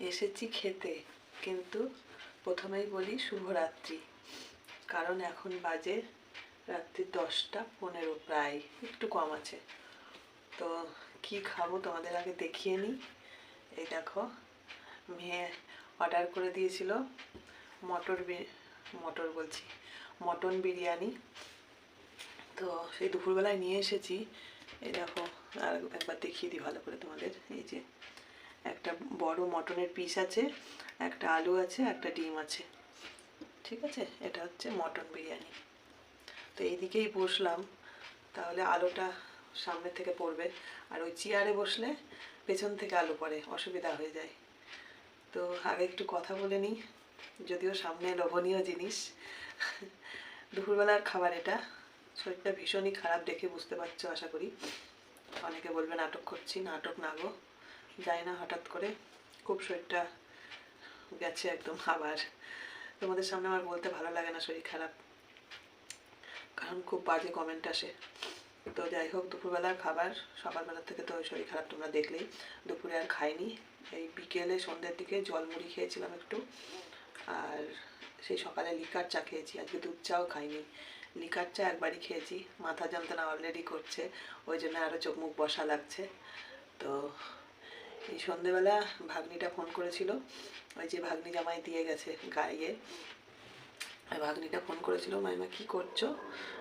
এসেছি খেতে। কিন্তু প্রথমেই বলি শুভরাত্রি। কারণ এখন বাজে রাত্রি দশটা পনেরো প্রায়, একটু কম আছে। তো কি খাব তোমাদের আগে দেখিয়ে নিই। এই দেখো, মেয়ে অর্ডার করে দিয়েছিল মটর মটর বলছি, মটন বিরিয়ানি। তো সেই দুপুরবেলায় নিয়ে এসেছি। এই দেখো, আর একবার দেখিয়ে দিই ভালো করে তোমাদের। এই যে একটা বড় মটনের পিস আছে, একটা আলু আছে, একটা ডিম আছে। ঠিক আছে? এটা হচ্ছে মটন বিরিয়ানি। তো এই দিকেই বসলাম, তাহলে আলোটা সামনে থেকে পড়বে। আর ওই চেয়ারে বসলে পেছন থেকে আলো পড়ে, অসুবিধা হয়ে যায়। তো আগে একটু কথা বলে নিই, যদিও সামনে লোভনীয় জিনিস। দুপুরবেলার খাবার এটা। শরীরটা ভীষণই খারাপ দেখে বুঝতে পারছ, আশা করি। অনেকে বলবে নাটক করছি, নাটক না গো। যাই না হঠাৎ করে। খুব শরীরটা গেছে একদম আবার। তোমাদের সামনে আমার বলতে ভালো লাগে না শরীর খারাপ। কারণ খুব বাজে কমেন্ট আসে। তো যাই হোক, দুপুরবেলার খাবার সকালবেলা থেকে তো শরীর খারাপ তোমরা দেখলেই। দুপুরে আর খাইনি। এই বিকেলে সন্ধ্যের দিকে জল মুড়ি খেয়েছিলাম একটু। আর সেই সকালে লিকার চা খেয়েছি। আজকে দুধ চাও খাইনি। লিকার চা একবারই খেয়েছি। মাথা যন্ত্রণা অলরেডি করছে। ওই জন্য আরও চোখ মুখ বসা লাগছে। তো এই সন্ধেবেলা ভাগ্নিটা ফোন করেছিল। ওই যে ভাগ্নি জামাই দিয়ে গেছে গাইয়ে ওই ভাগ্নিটা ফোন করেছিল মাইমা কি করছ?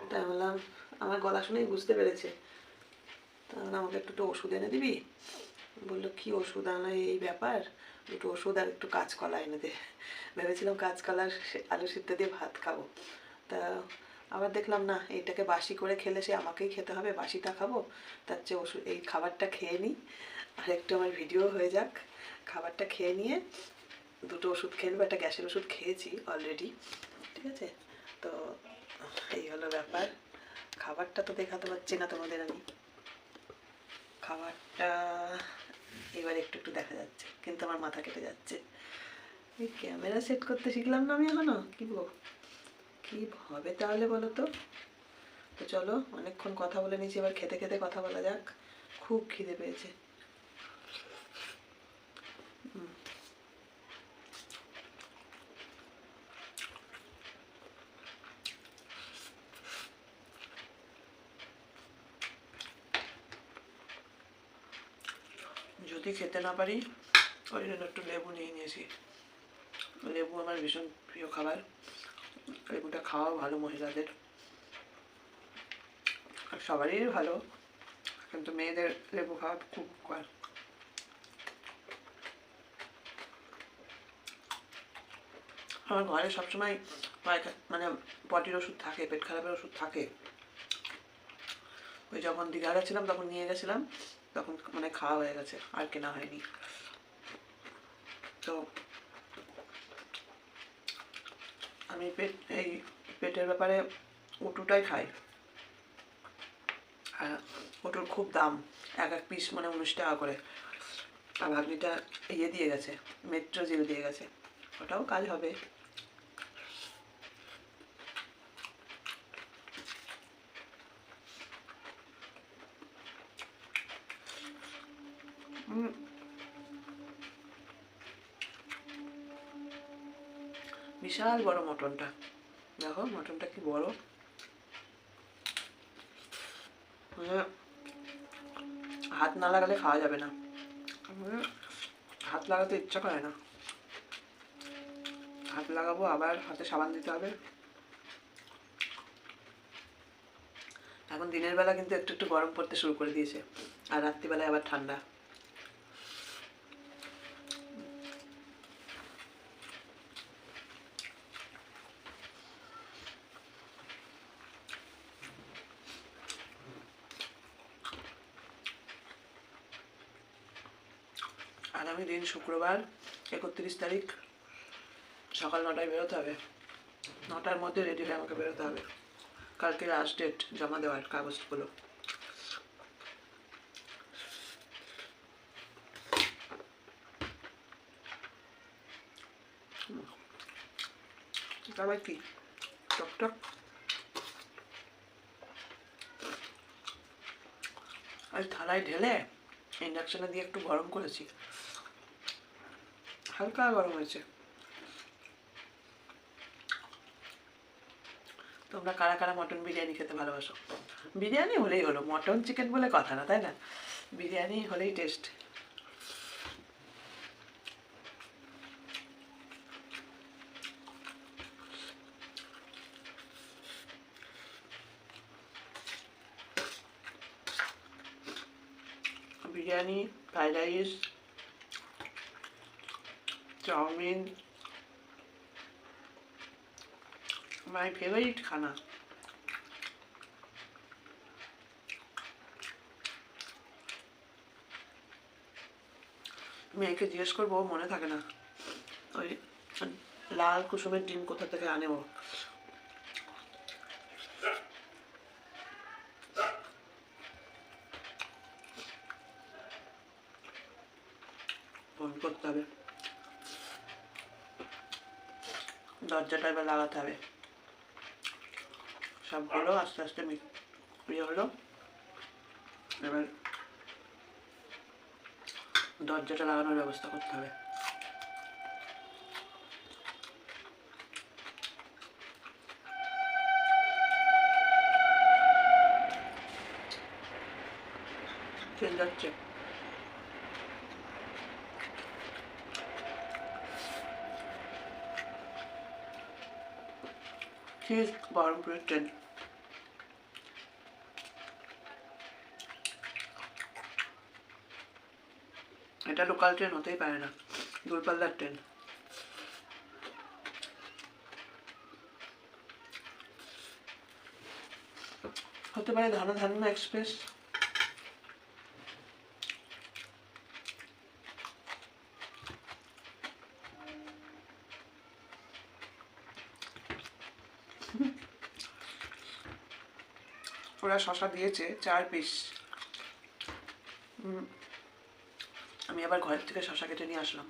তাই বললাম আমার গলা শুনেই বুঝতে পেরেছে। তা বললাম, আমাকে একটু তো ওষুধ এনে দিবি? বলল কি ওষুধ? আনা এই ব্যাপার। দুটো ওষুধ আর একটু কাঁচকলা এনে দে। ভেবেছিলাম কাঁচকলার আলু সিদ্ধ দিয়ে ভাত খাব। তা আবার দেখলাম না এইটাকে বাসি করে খেলে সে আমাকেই খেতে হবে বাসিটা খাব। তার চেয়ে ওষুধ এই খাবারটা খেয়ে নিই আর একটু আমার ভিডিও হয়ে যাক। খাবারটা খেয়ে নিয়ে দুটো ওষুধ খেয়ে নেব, একটা গ্যাসের ওষুধ খেয়েছি অলরেডি ঠিক আছে? তো এই হলো ব্যাপার। খাবারটা তো দেখাতে পারছি না তোমাদের আমি। খাবারটা এবার একটু একটু দেখা যাচ্ছে, কিন্তু আমার মাথা কেটে যাচ্ছে। এই ক্যামেরা সেট করতে শিখলাম না আমি এখনও, কি গো? কি হবে তাহলে বলো তো? তো চলো, অনেকক্ষণ কথা বলে নিয়েছি, এবার খেতে খেতে কথা বলা যাক। খুব খিদে পেয়েছে হুম। যদি খেতে না পারি, ওই জন্য একটু লেবু নিয়ে নিয়েছি। লেবু আমার ভীষণ প্রিয় খাবার। লেবুটা খাওয়াও ভালো মহিলাদের। আর সবারই ভালো কিন্তু মেয়েদের লেবু খাওয়া খুব উপকার আমার ঘরে সবসময় মানে পটির ওষুধ থাকে, পেট খারাপের ওষুধ থাকে। ওই যখন দীঘা গেছিলাম তখন নিয়ে গেছিলাম। তখন মানে খাওয়া হয়ে গেছে, আর কেনা হয়নি। তো আমি পেট, এই পেটের ব্যাপারে উটুটাই খাই। আর ওটুর খুব দাম, এক এক পিস মানে উনিশ টাকা করে। আর ভাগ্নিটা ইয়ে দিয়ে গেছে, মেট্রো জেল দিয়ে গেছে। ওটাও কাজ হবে। বিশাল বড় মটনটা। দেখো, মটনটা কি বড়। হাত না লাগালে খাওয়া যাবে না। হাত লাগাতে ইচ্ছা করে না। হাত লাগাবো, আবার হাতে সাবান দিতে হবে। এখন দিনের বেলা কিন্তু একটু একটু গরম পড়তে শুরু করে দিয়েছে। আর রাত্রিবেলায় আবার ঠান্ডা। আগামী দিন শুক্রবার, একত্রিশ তারিখ, সকাল নটায় বেরোতে হবে। নটার মধ্যে রেডি হয়ে আমাকে বেরোতে হবে। কালকে লাস্ট ডেট জমা দেওয়ার কাগজগুলো। আবার কি? টকটক আর থালায় ঢেলে ইন্ডাকশনে দিয়ে একটু গরম করেছি। হালকা গরম হয়েছে। তোমরা কারা কারা মটন বিরিয়ানি খেতে ভালোবাসো? বিরিয়ানি হলেই হলো, মটন চিকেন বলে কথা না, তাই না? বিরিয়ানি হলেই taste biryani, fried rice chowmein, my favourite খানা। মেয়েকে জিজ্ঞেস করব, মনে থাকে না। ওই লাল কুসুমের ডিম কোথা থেকে আনে ও ফোন করতে হবে দরজাটা এবার লাগাতে হবে। সব হলো, আস্তে আস্তে ইয়ে হলো। এবার দরজাটা লাগানোর ব্যবস্থা করতে হবে। ট্রেন যাচ্ছে বহরমপুরের ট্রেন এটা লোকাল ট্রেন হতেই পারে না দূরপাল্লার ট্রেন হতে পারে ধানা ধান্য এক্সপ্রেস ওরা শশা দিয়েছে চার পিস। আমি আবার ঘরের থেকে শশা কেটে নিয়ে আসলাম।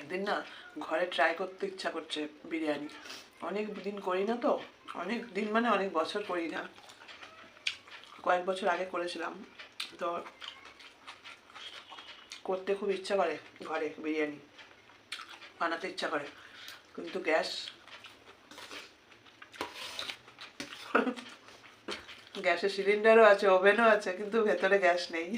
একদিন না ঘরে ট্রাই করতে ইচ্ছা করছে বিরিয়ানি। অনেক দিন করি না তো, অনেক দিন মানে অনেক বছর করি না। কয়েক বছর আগে করেছিলাম। তো করতে খুব ইচ্ছা করে ঘরে বিরিয়ানি। বানাতে ইচ্ছা করে। কিন্তু গ্যাস গ্যাসের সিলিন্ডারও আছে, ওভেনও আছে, কিন্তু ভেতরে গ্যাস নেই।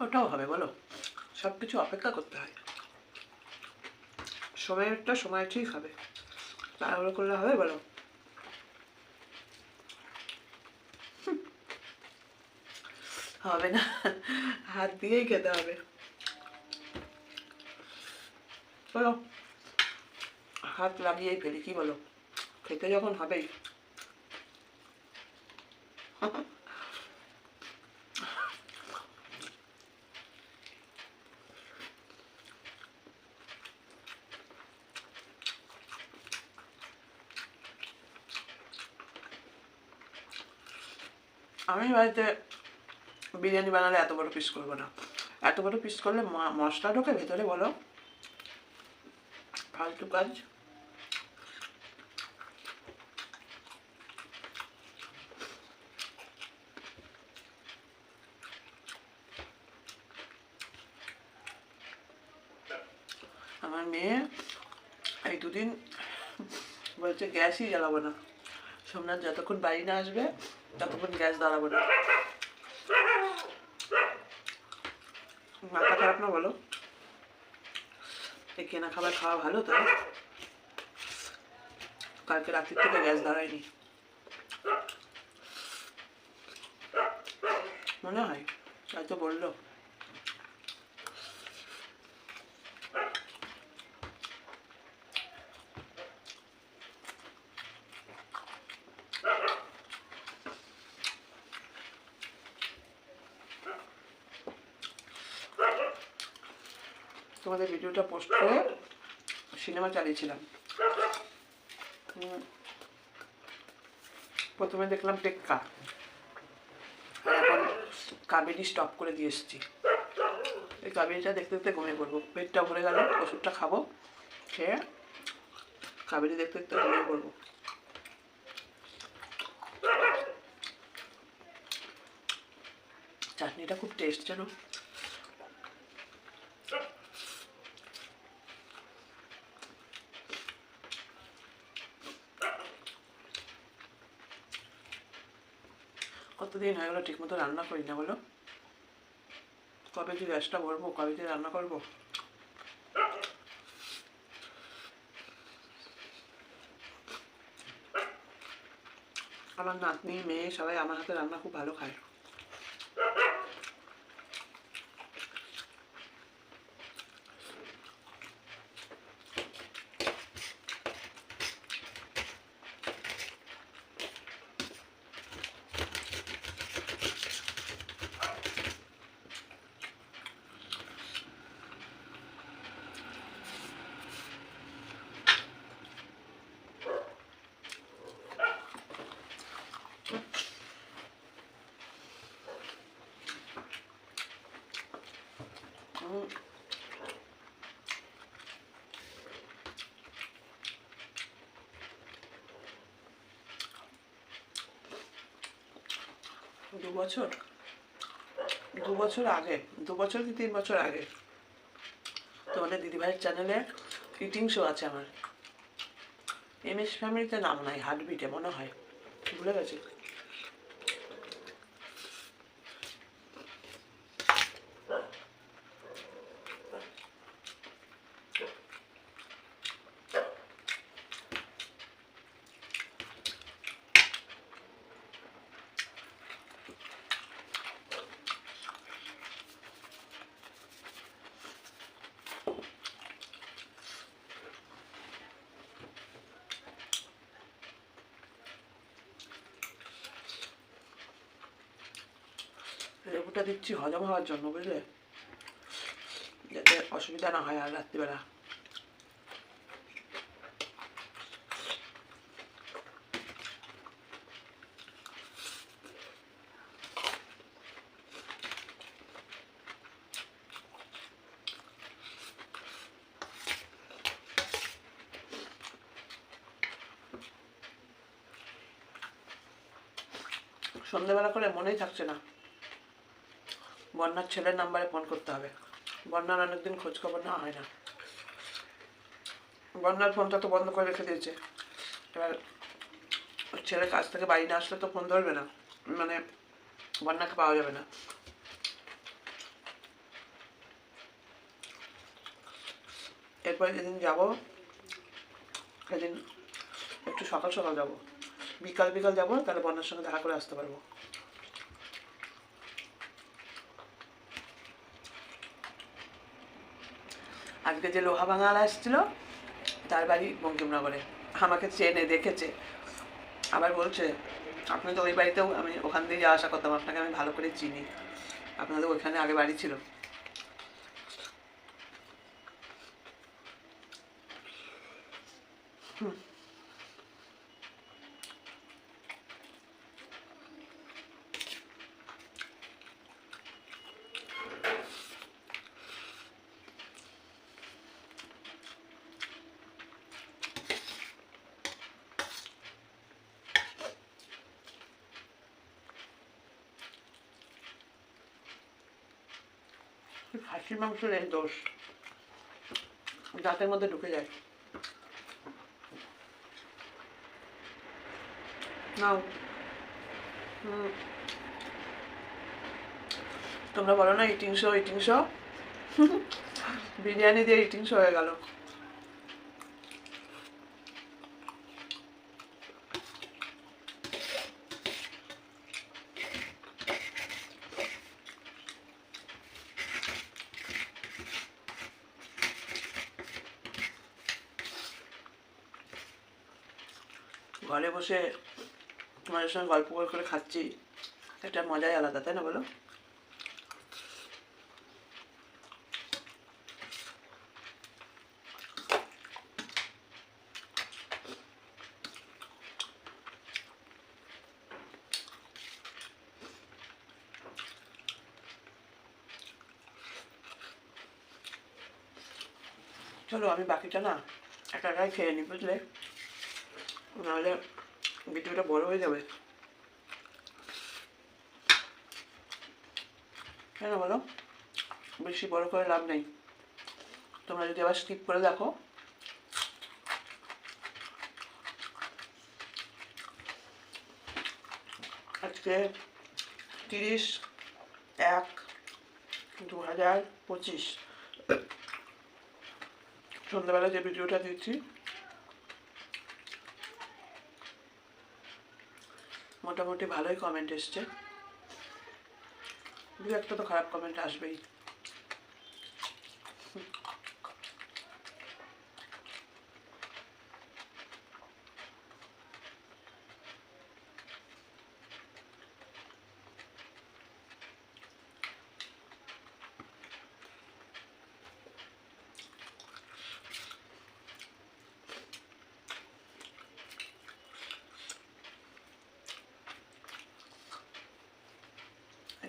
ওটাও হবে, বলো। সব কিছু অপেক্ষা করতে হয়। সময়েরটা সময় ঠিক হবে। তাড়াহুড়ো করলে হবে, বলো। হবে না, হাত দিয়েই খেতে হবে। বলো, হাত লাগিয়েই ফেলি, কি বলো? খেতে যখন হবেই। আমি বাড়িতে বিরিয়ানি বানালে এত বড় পিস করব না। এত বড় পিস করলে মশলা ঢোকে, ভেতরে বলো। ফালতু কাজ। আমার মেয়ে এই দুদিন বলছে গ্যাসই জ্বালাবো না। সোমনাথ যতক্ষণ বাড়ি না আসবে ততক্ষণ গ্যাস দাঁড়াবো না। মাথা খারাপ না বলো? এই কেনা খাবার খাওয়া ভালো তো? কালকে রাত্রির থেকে গ্যাস দাঁড়ায়নি। মনে হয় তাই তো বলল। ভিডিওটা পোস্ট করে সিনেমা চালিয়েছিলাম। প্রথমে দেখলাম টেক্কা। এখন কাবেরি স্টপ করে দিয়ে এসেছি। এই কাবেরিটা দেখতে দেখতে ঘুমিয়ে পড়ব। পেটটা ভরে গেল, ওষুধটা খাব, খেয়ে কাবেরি দেখতে দেখতে ঘুমিয়ে পড়ব। চাটনিটা খুব টেস্ট যেন কতদিন হয়ে গেলো ঠিকমতো রান্না করি না বলো? কবে যে গ্যাসটা ভরবো, কবে যে রান্না করব? আমার নাতনি মেয়ে সবাই আমার হাতে রান্না খুব ভালো খায় হুম। দু বছর, দু বছর আগে, দু বছর কি তিন বছর আগে? তোমাদের দিদিভাইয়ের চ্যানেলে ইটিং শো আছে আমার। এম এস ফ্যামিলিতে নাম নাই হার্টবিটে মনে হয়। ভুলে গেছি। লেবুটা দিচ্ছি, হজম হওয়ার জন্য, বুঝলে? যাতে অসুবিধা না হয় আর রাত্রিবেলা। সন্ধ্যেবেলা করে মনেই থাকছে না। বন্যার ছেলের নাম্বারে ফোন করতে হবে। বন্যার অনেকদিন খোঁজ খবর নেওয়া হয় না। বন্যার ফোনটা তো বন্ধ করে রেখে দিয়েছে। এবার ছেলের কাছ থেকে বাড়ি না আসলে তো ফোন ধরবে না। মানে বন্যাকে পাওয়া যাবে না। এরপরে যেদিন যাব, সেদিন একটু সকাল সকাল যাব। বিকাল বিকাল যাব, তাহলে বন্যার সঙ্গে দেখা করে আসতে পারব। আজকে যে লোহা ভাঙাল আসছিল, তার বাড়ি বঙ্কিমনগরে। আমাকে চেনে, দেখেছে। আবার বলছে, আপনি তো ওই বাড়িতেও, আমি ওখান দিয়ে যাওয়া আসা করতাম, আপনাকে আমি ভালো করে চিনি। আপনাদের ওইখানে আগে বাড়ি ছিল। খাসির মাংস নেই দোষ দাঁতের মধ্যে ঢুকে যায় নাও। তোমরা বলো না eating show eating show biryani দিয়ে ইটিং শো হয়ে গেল ঘরে বসে তোমাদের সঙ্গে গল্প করে করে খাচ্ছি। একটা মজাই আলাদা, তাই না বলো? চলো, আমি বাকিটা না একা একাই খেয়ে নিই, বুঝলে? নাহলে ভিডিওটা বড় হয়ে যাবে। কেন বলো? বেশি বড় করে লাভ নেই। তোমরা যদি আবার স্কিপ করে দেখো। আজকে তিরিশ এক দু হাজার পঁচিশ। সন্ধ্যাবেলা যে ভিডিওটা দিচ্ছি মোটামুটি ভালোই কমেন্ট এসছে। দু একটা তো খারাপ কমেন্ট আসবেই।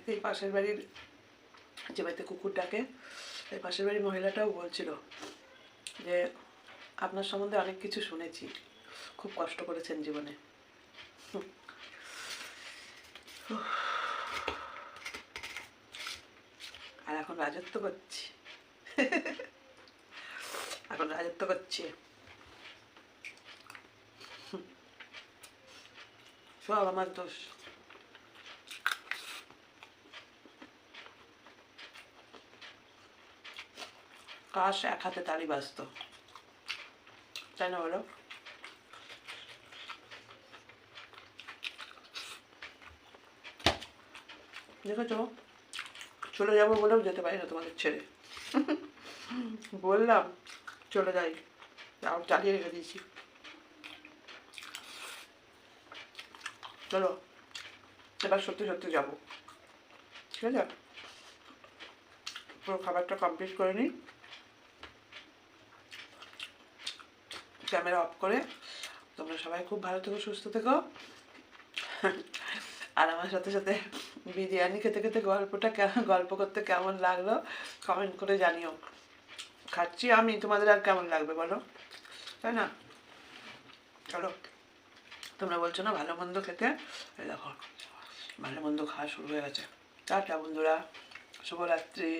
এই পাশের বাড়ির যে বাড়িতে কুকুর ডাকে, এই পাশের বাড়ির মহিলাটাও বলছিল যে, আপনার সম্বন্ধে অনেক কিছু শুনেছি। খুব কষ্ট করেছেন জীবনে। আর এখন রাজত্ব করছি। এখন রাজত্ব করছি। সব আমার দোষ। কাশ এক হাতে তালি বাজত। তাই না বলো? দেখেছ? চলে যাব বলেও যেতে পারি না তোমাদের ছেড়ে। বললাম, চলে যাই। তাও চালিয়ে রেখে দিয়েছি। চলো, এবার সত্যি সত্যি যাব। ঠিক আছে? পুরো খাবারটা কমপ্লিট করে নিই। ক্যামেরা অফ করে। তোমরা সবাই খুব ভালো থেকো, সুস্থ থেকো। আর আমার সাথে সাথে বিরিয়ানি খেতে খেতে গল্পটা গল্প করতে কেমন লাগল কমেন্ট করে জানিও। খাচ্ছি আমি, তোমাদের আর কেমন লাগবে বলো? তাই না? চলো। তোমরা বলছো না ভালো মন্দ খেতে? দেখো, ভালো মন্দ খাওয়া শুরু হয়ে গেছে। টাটা বন্ধুরা। শুভরাত্রি।